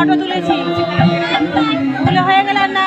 Photo তুলেছি। বলে হয়ে গেল না?